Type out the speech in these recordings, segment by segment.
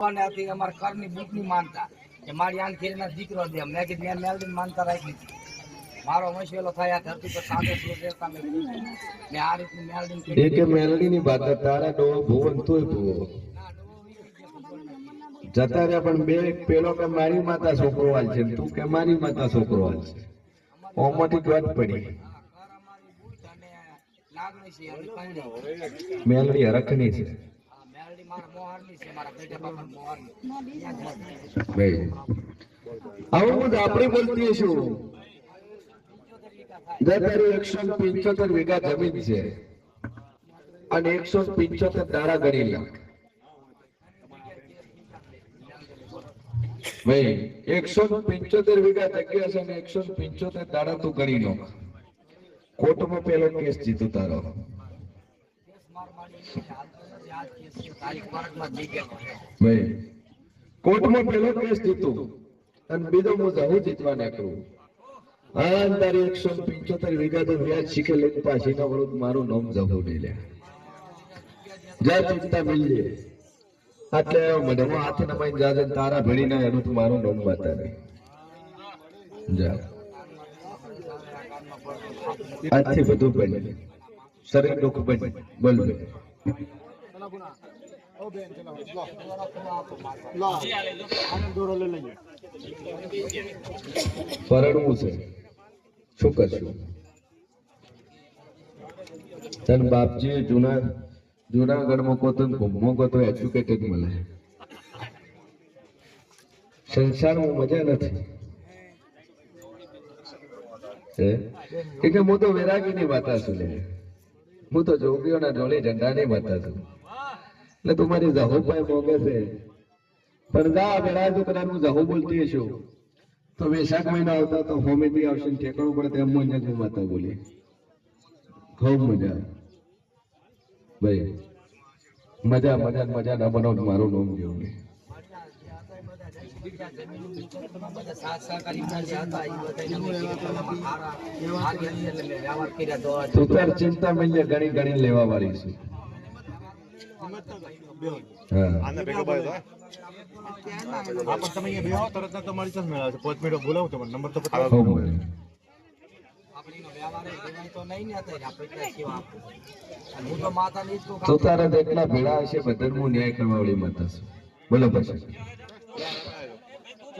આથી અમારા ઘરની બુકની માનતા કે મારી આન ખેરીના દીકરો દે મેં કીધું મેં મેલડીને માનતા રાખી હતી. મારો મસેલો થાય આ ધરતી પર સાદો સુર રહેતા મેં. મેં આ રીતની મેલડીને. એ કે મેલડીની વાત તારા ડોળો ભુવન તોય ભુવો જતા રહ્યા પણ બે પેલો કે મારી માતા છોકરો હાલ છે તું કે મારી માતા છોકરો હાલ છે ઓમાંથી વાત પડી મેલડી હરખની છે આવું આપણે બોલતી છું જતા એકસો પંચોતેર વીઘા જમીન છે અને એકસો પંચોતેર દાડા ગણી લાખ ભાઈ, એકસો પંચોતેર વીઘા જગ્યા છે ને એકસો પંચોતેર દાડા તું ગણી લો. કોર્ટમાં પેલો કેસ જીતો તારો. ભાઈ, કોર્ટમાં પેલો કેસ જીતું અને બીજો હું જવું જીતવા નીકળું હા એકસો પંચોતેર વીઘા વ્યાજ શીખે લઈને પાછી ના મારું નામ જવું નહીં લે જા ચિંતા મિલજે એટલે મને. હું હાથે નમાઈને જાજે ને તારા ભેળી એનું તું મારું નામ બતાવે. જા. આજથી બધું બને. શરીર દુઃખ બને બોલ પરણવું છે શું કરશું તન બાપજી જૂના જૂનાગઢમાં કોતો ઘૂમો કોતો એજ્યુકેટેડ મળે સંસારમાં મજા નથી હે? એ હું તો વૈરાગીની વાતા છું હું તો જોગીઓના જોડે નહીં મળતા છું. એટલે તું મારી જહુ પાસે મોગે છે જા, પેલા તો કદાચ હું જહુ બોલતી છું. તો વૈશાખ મહિના આવતા તો હોમેથી આવશે ઠેકાણું પડે તેમ મજા હું માતા બોલી. ખૂબ મજા. ભાઈ, મજા મજા મજા ના બનાવ મારું નામ જેવું નહીં. બધા સાથ સહકારી બધા જે હતા એ બધાને અમે કીધું હારા હારી હતી એટલે મેં વ્યવહાર કર્યા તો તું તાર ચિંતા મૈયા ગણી ગણી લેવા વાળી છે. ભેગો તો પણ તમે અહીંયા બેહો તરત તમારી પાંચ મિનિટ બોલાવું તમને નંબર તો બતાવો તો તારા જેટલા ભેળા હશે બધા હું ન્યાય કરવા વાળી માતા છું. બોલો પછી મહિને મહિને એક રવિવાર આવવાનું મહિને આવવાનું ને ચલો પુના તમારો નંબર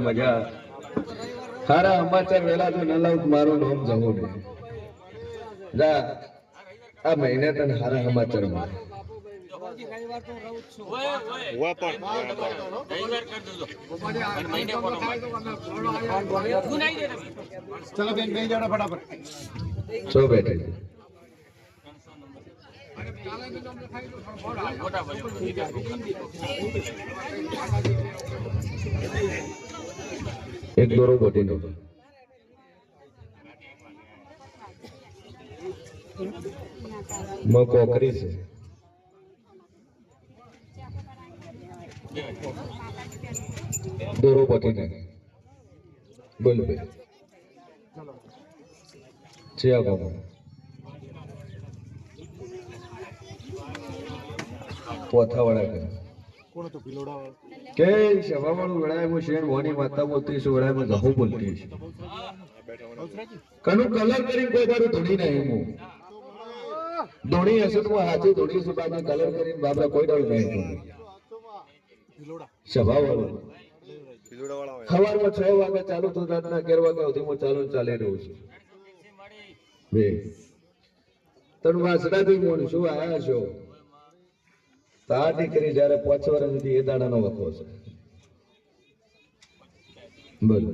મજા. સારા સમાચાર વેલા જો ન લાવ મારું નામ જવું જા, આ મહિને તને સારા સમાચાર મળે. ચલો બેન બે જણા ફટાફટ. ચલો બેઠે. એક દોરો બોટી નો મ કોકરી છે. દોરો બોટી નાખે બોલ બે. છે આ ગામમાં પોથાવાળા કરે કોણ હતું? ભીલોડા કે સભાવાળું વડાયમાં શેર મોની માતા બોલતી છે વડાયમાં જહુ બોલતી છે. કનું કલર કરી કોઈ ધોડી નહીં હું ધોણી હશે તો હાથે ધોડી છું કલર કરીને બાબા કોઈ દાડું નહીં સભાવાળું. સવારમાં છ વાગે ચાલુ તો રાતના અગિયાર વાગ્યા સુધી હું ચાલુ ચાલી રહ્યું છું. બે. તને વાસડાથી મોન શું આયા છો? તા દીકરી જયારે પાંચ વર્ષ સુધી એ દાડાનો વખો છે. બોલો.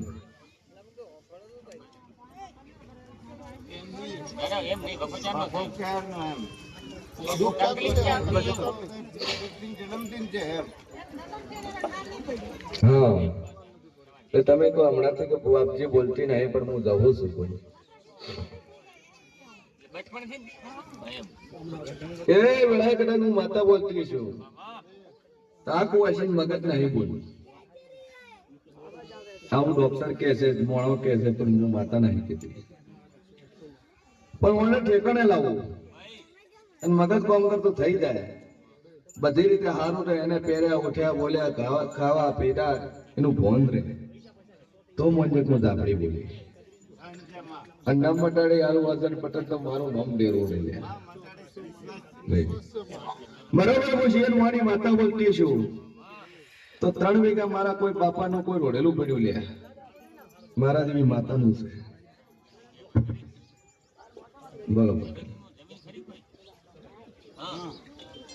હા. તમે કહો, હમણાંથી કે બાપજી બોલતી નહીં, પણ હું જવું છું કોઈ એ વેળા હું માતા બોલતી છું. તાક વાસીને મગજ નહીં બોલું. આવું ડોક્ટર કહે છે, મોણો કહે છે, પણ હું માતા નહીં કીધી પણ મને ઠેકાણે લાવો. અને મગજ કોમ કરતું થઈ જાય. બધી રીતે સારું રહે એને પહેર્યા, ઉઠ્યા, બોલ્યા, ખાવા ખાવા, પીધા, એનું ભોન રહે. તો મોંજકનું ધાપડી બોલી અંડા મટાડે આલુ વજન પટેલ તો મારું નામ ડેરો રહે. બરોબર હું શેર મારી માતા બોલતી છું. તો ત્રણ વીઘા મારા કોઈ બાપાનું કોઈ રોડેલું પડ્યું લે. મારા જેવી માતાનું છે. બરોબર.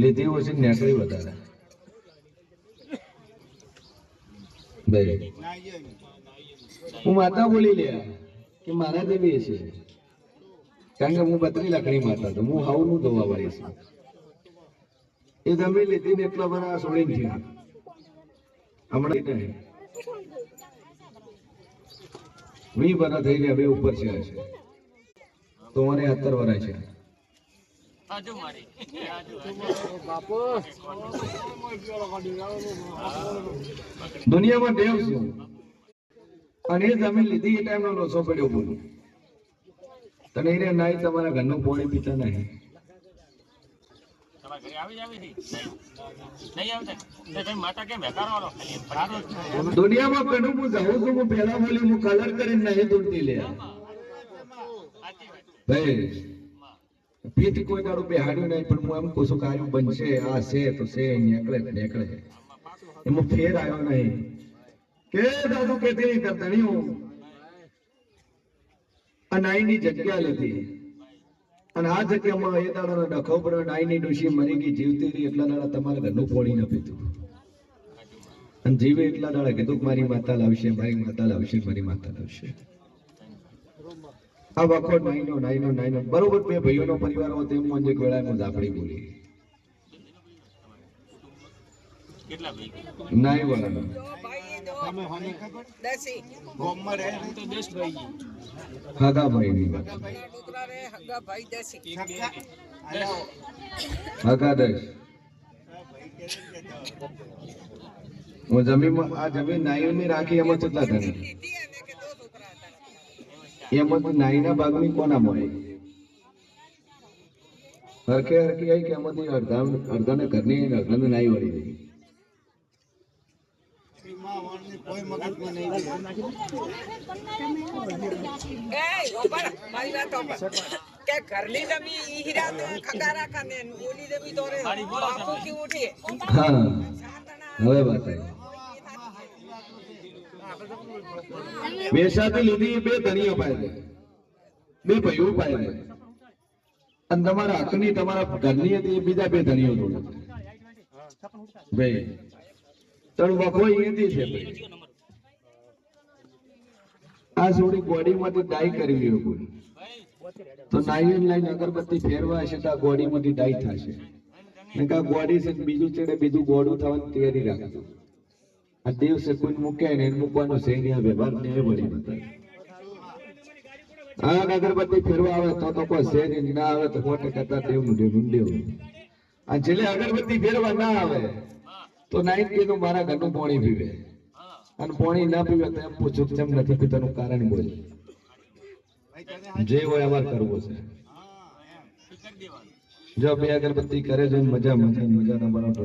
લીધી ઓછી નેકળી વધારે. હું માતા બોલી લે કે મારા દેવી છે કારણ કે હું બત્રી લાકડી માતા તો હું હાવનું ધોવા વાળી છું. એ તમે લીધી ને એટલા બધા સોળી થયા. હમણાં વી બધા થઈ ગયા, બે ઉપર છે તો મને અત્તર વરાય છે. દુનિયામાં દેવ છે. અને એ જમીન લીધી એ ટાઈમનો લોસો પડ્યો બોલો. તને એને નાઈ તમારા ઘરનું પાણી પીતા નહીં. દુનિયામાં ઘણું હું જાઉં છું હું પહેલા બોલી હું કલર કરીને નહીં દોડતી લે. ભાઈ પીઠ કોઈ દાડું બેહાડ્યું નહીં, પણ હું એમ કહું છું કે આયું બનશે, આ છે તો છે નીકળે નીકળે એમાં ફેર આવ્યો નહીં. કે દાદુ કેતી કરતણીઓ આ નાઈની જગ્યા લીધી. અને આ જગ્યામાં એ દાડાનો ડખો પડ્યો નાઈની ડોશી મરી ગઈ, જીવતી રહી, એટલા દાડા તમારે ઘરનું ફોડી ન પીધું. અને જીવે એટલા દાડા કીધું કે મારી માતા લાવશે, મારી માતા લાવશે, મારી માતા લાવશે. આ વખો નાઈનો નાઈનો નાઈનો. બરોબર, બે ભાઈઓનો પરિવાર હતો એમ એક વેળાએ ઝાપડી બોલી નાઈ વાત. હાગા દસ હું જમીનમાં, આ જમીન નાઈઓની રાખી, એમાં કેટલા ધણી એમાંથી નાઈના ભાગની કોના મળે? હરખે હરખી આવી કે એમાંથી અડધા અડધાને ઘરની અડધાને નાઈ વળી ગઈ. હવે વાત જમી ઈ હીરા તો ખગારા ખાને ને ઓલી જમી તો રે બાપુ કી ઉઠી હા હવે વાત આવી સાથે લીધી બે ધણી અપાય છે બે ભાઈઓ છે અને તમારા હકની તમારા ઘરની હતી, બીજા બે ધણીઓ જોડે. ભાઈ તણ વખો અહીંયાથી છે ભાઈ? આ થોડી બોડીમાંથી ડાઈ કરી હોય કોઈ. તો નાઈ લાઈન અગરબત્તી ફેરવા હશે તો આ ગોડીમાંથી ડાઈ થશે. ને ગોડી છે બીજું ચડે, બીજું ગોડું થવાની તૈયારી રાખજો. આ દિવસે કોઈ મૂકે ને મૂકવાનો આ વ્યવહાર ને વળી બતાવે આ અગરબત્તી ફેરવા આવે તો તો કોઈ શેરી ના આવે તો ટકા તાર દેવનું દેવનું દેવું આ છેલ્લે અગરબત્તી ફેરવા ના આવે તો નાઈટનું મારા ઘરનું પાણી પીવે. અને પાણી ના પીવે તો એમ પૂછું કેમ નથી પીતાનું કારણ બોલ. જે હોય અમારે કરવો છે. જો બે અગરબત્તી કરે ને મજા મજા મજા ના બનાવતો